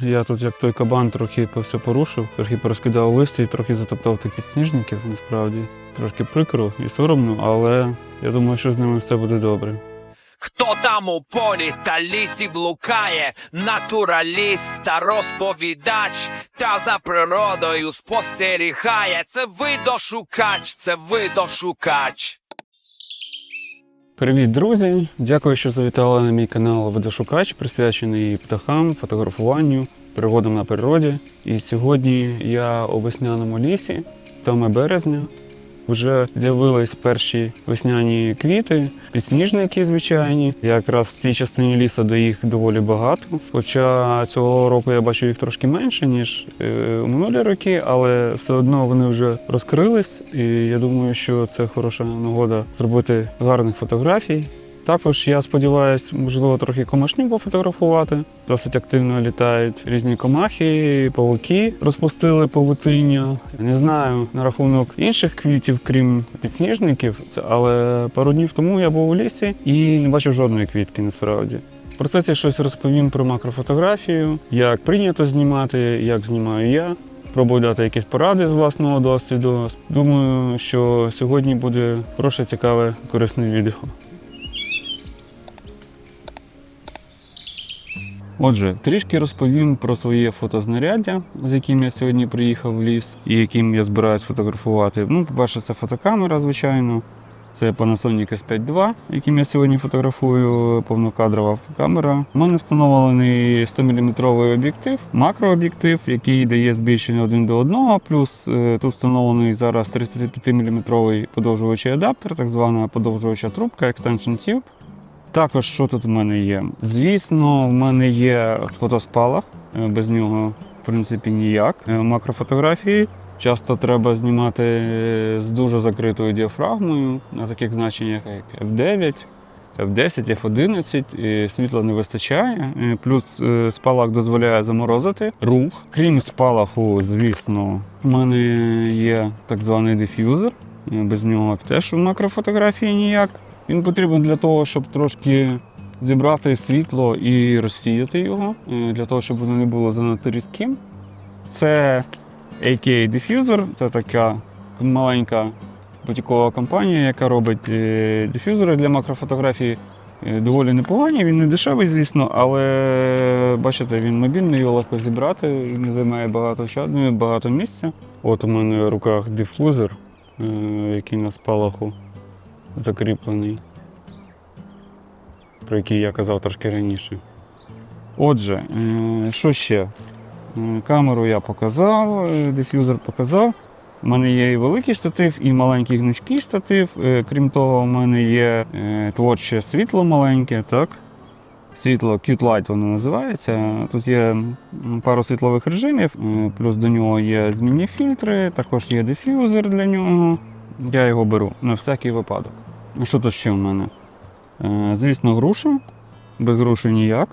Я тут, як той кабан, трохи все порушив, трохи порозкидав листя і трохи затоптав тих підсніжників, насправді. Трошки прикро і соромно, але я думаю, що з ними все буде добре. Хто там у полі та лісі блукає, натураліст та розповідач, та за природою спостерігає. Це видошукач, це видошукач. Привіт, друзі! Дякую, що завітали на мій канал Водошукач, присвячений птахам, фотографуванню, пригодам на природі. І сьогодні я у весняному лісі, там березня. Вже з'явились перші весняні квіти, підсніжники звичайні. Якраз в цій частині лісу до їх доволі багато. Хоча цього року я бачу їх трошки менше, ніж е, у минулі роки, але все одно вони вже розкрились. І я думаю, що це хороша нагода зробити гарних фотографій. Також я сподіваюся, можливо, трохи комашню пофотографувати. Досить активно літають різні комахи, павуки розпустили павутиння. Не знаю на рахунок інших квітів, крім підсніжників, але пару днів тому я був у лісі і не бачив жодної квітки насправді. В процесі щось розповім про макрофотографію, як прийнято знімати, як знімаю я. Пробую дати якісь поради з власного досвіду. Думаю, що сьогодні буде хороше, цікаве, корисне відео. Отже, трішки розповім про своє фотознаряддя, з яким я сьогодні приїхав в ліс і яким я збираюсь фотографувати. Ну, по-перше, це фотокамера, звичайно. Це Panasonic S5 II, яким я сьогодні фотографую, повнокадрова камера. У мене встановлений 100 мм об'єктив, макрооб'єктив, який дає збільшення один до одного. Плюс е, тут встановлений зараз 35 мм подовжувачий адаптер, так звана подовжувача трубка Extension Tube. Також що тут в мене є? Звісно, в мене є фотоспалах, е, без нього, в принципі, ніяк. Е, Макрофотографії. Часто треба знімати е, з дуже закритою діафрагмою на таких значеннях, як F9, F10, F11. і Світла не вистачає. Плюс спалах дозволяє заморозити рух. Крім спалаху, звісно, в мене є так званий диф'юзер. Без нього теж в макрофотографії ніяк. Він потрібен для того, щоб трошки зібрати світло і розсіяти його, е, для того, щоб воно не було занадто різким. Це AK Diffuser, це така маленька бутікова компанія, яка робить е, дифюзери для макрофотографії. Е, Доволі непогані, він не дешевий, звісно, але бачите, він мобільний, його легко зібрати, не займає багато часу, багато місця. От у мене в руках дифузор, е, який на спалаху закріплений, про який я казав трошки раніше. Отже, е, що ще? Е, Камеру я показав, е, диф'юзер показав. У мене є і великий штатив, і маленький гнучкий штатив. Крім того, у мене є творче світло маленьке, так? Світло Cute Light воно називається. Тут є пару світлових режимів, плюс до нього є змінні фільтри, також є диф'юзер для нього. Я його беру на всякий випадок. Що тут ще в мене? Е, Звісно, груша. Без груші ніяк.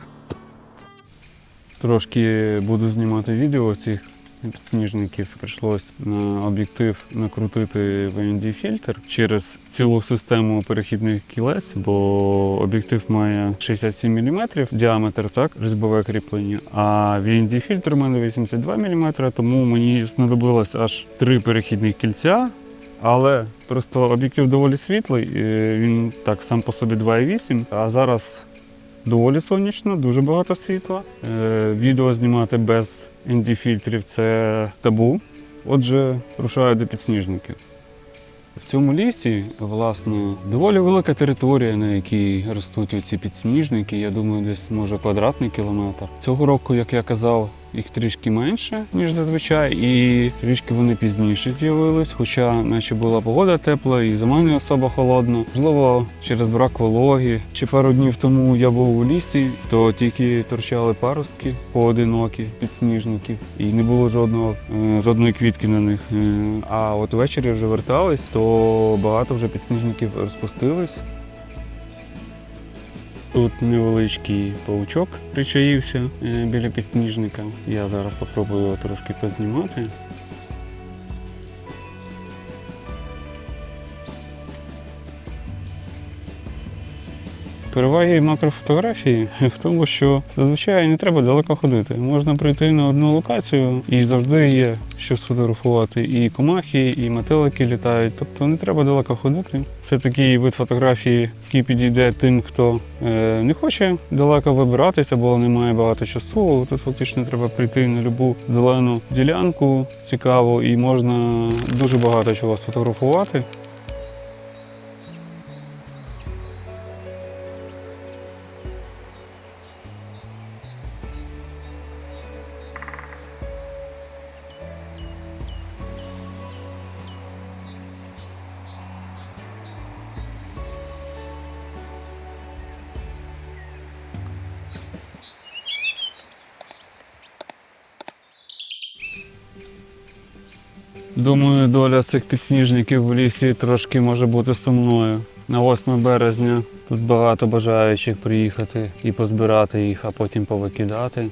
Трошки буду знімати відео цих підсніжників. Прийшлось на об'єктив накрутити VND фільтр через цілу систему перехідних кілець, бо об'єктив має 67 мм діаметр, так, різьбове кріплення, а VND фільтр у мене 82 мм, тому мені знадобилось аж три перехідних кільця. Але просто об'єктив доволі світлий, він так сам по собі 2,8, а зараз доволі сонячно, дуже багато світла. Е, Відео знімати без ND-фільтрів це табу. Отже, рушаю до підсніжників. В цьому лісі, власне, доволі велика територія, на якій ростуть ці підсніжники. Я думаю, десь може квадратний кілометр. Цього року, як я казав, їх трішки менше, ніж зазвичай, і трішки вони пізніше з'явились, хоча наче була погода тепла і зима не особо холодна. Можливо, через брак вологи. Чи пару днів тому я був у лісі, то тільки торчали паростки поодинокі підсніжників, і не було жодного е, жодної квітки на них. Е, А от ввечері вже вертались, то багато вже підсніжників розпустились. Тут невеличкий паучок причаївся е, біля підсніжника. Я зараз спробую його трошки познімати. Переваги макрофотографії в тому, що зазвичай не треба далеко ходити. Можна прийти на одну локацію і завжди є що сфотографувати. І комахи, і метелики літають. Тобто не треба далеко ходити. Це такий вид фотографії, який підійде тим, хто е, не хоче далеко вибиратися, бо не має багато часу. Тут фактично треба прийти на любу зелену ділянку цікаву, і можна дуже багато чого сфотографувати. Думаю, доля цих підсніжників в лісі трошки може бути сумною. На 8 березня тут багато бажаючих приїхати і позбирати їх, а потім повикидати.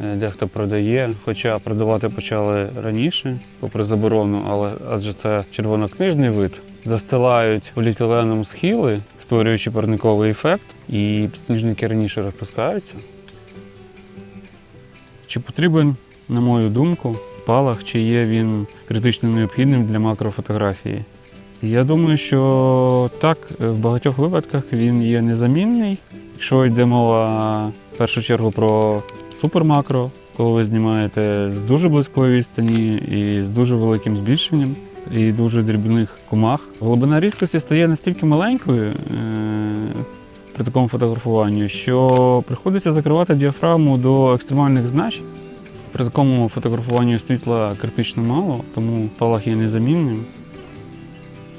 Е, Дехто продає, хоча продавати почали раніше, попри заборону, але адже це червонокнижний вид. Застилають поліетиленом схили, створюючи парниковий ефект, і підсніжники раніше розпускаються. Чи потрібен, на мою думку, палах, чи є він критично необхідним для макрофотографії? Я думаю, що так, в багатьох випадках він є незамінний. Якщо йде мова в першу чергу про супермакро, коли ви знімаєте з дуже близької відстані і з дуже великим збільшенням і дуже дрібних комах, глибина різкості стає настільки маленькою. е, При такому фотографуванні, що приходиться закривати діафрагму до екстремальних значень. При такому фотографуванні світла критично мало, тому палах є незамінним.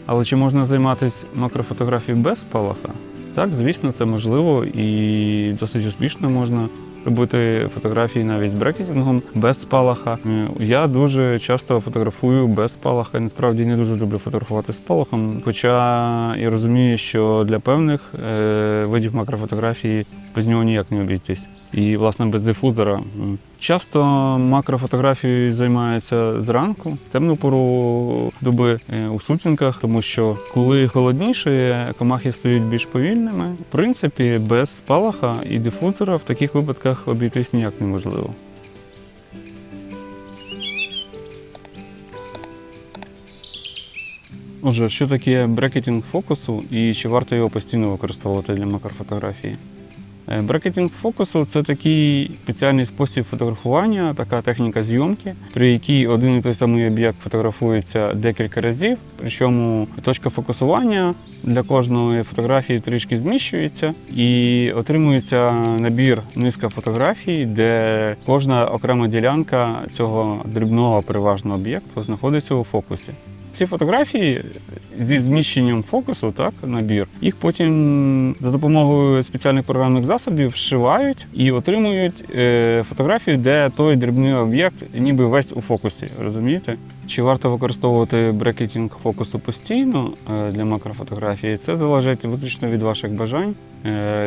Але чи можна займатися макрофотографією без спалаха? Так, звісно, це можливо і досить успішно можна робити фотографії навіть з брекетингом без спалаха. Е, Я дуже часто фотографую без спалаха. Насправді не дуже люблю фотографувати з спалахом. Хоча я розумію, що для певних е, видів макрофотографії без нього ніяк не обійтись. І, власне, без дифузора. Часто макрофотографією займаються зранку, темну пору доби е, у сутінках, тому що коли холодніше, комахи стають більш повільними. В принципі, без спалаха і дифузора в таких випадках обійтись ніяк неможливо. Отже, що таке брекетінг фокусу і чи варто його постійно використовувати для макрофотографії? Е, Брекетінг фокусу це такий спеціальний спосіб фотографування, така техніка зйомки, при якій один і той самий об'єкт фотографується декілька разів. Причому точка фокусування для кожної фотографії трішки зміщується і отримується набір низка фотографій, де кожна окрема ділянка цього дрібного переважно об'єкту знаходиться у фокусі. Ці фотографії зі зміщенням фокусу, так, набір, їх потім за допомогою спеціальних програмних засобів вшивають і отримують е, фотографію, де той дрібний об'єкт ніби весь у фокусі. Розумієте? Чи варто використовувати брекетінг фокусу постійно е, для макрофотографії? Це залежить виключно від ваших бажань,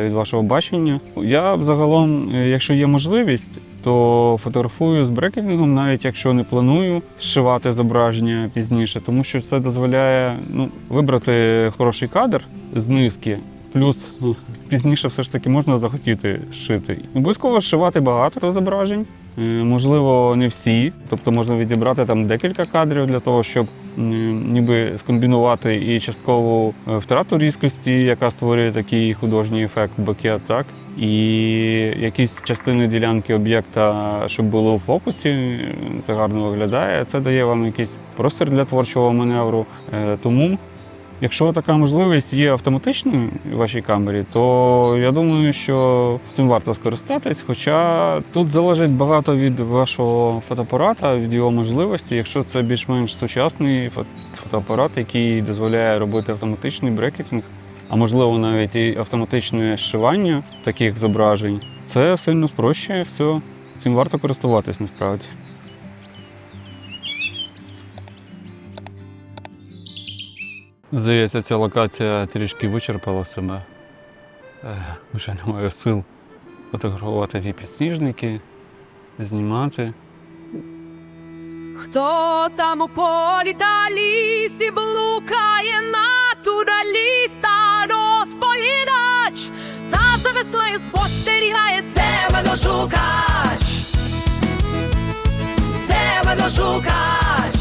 від вашого бачення. Я взагалом, е, якщо є можливість, то фотографую з брекетингом, навіть якщо не планую зшивати зображення пізніше, тому що це дозволяє ну, вибрати хороший кадр з низки. Плюс ну, пізніше все ж таки можна захотіти зшити. Обов'язково зшивати багато зображень. Е, Можливо, не всі. Тобто можна відібрати там декілька кадрів для того, щоб ніби скомбінувати і часткову е, втрату різкості, яка створює такий художній ефект букет, так? І якісь частини ділянки об'єкта, щоб було в фокусі, це гарно виглядає. Це дає вам якийсь простір для творчого маневру. Е, Тому Якщо така можливість є автоматичною в вашій камері, то я думаю, що цим варто скористатись. Хоча тут залежить багато від вашого фотоапарата, від його можливості. Якщо це більш-менш сучасний фо- фотоапарат, який дозволяє робити автоматичний брекетинг, а можливо навіть і автоматичне зшивання таких зображень, це сильно спрощує все. Цим варто користуватись насправді. Здається, ця локація трішки вичерпала себе. Е, Вже немає сил фотографувати ті підсніжники, знімати. Хто там у полі та лісі блукає натураліста розповідач, за веслою спостерігає, це ведошукач. Це ведошукач.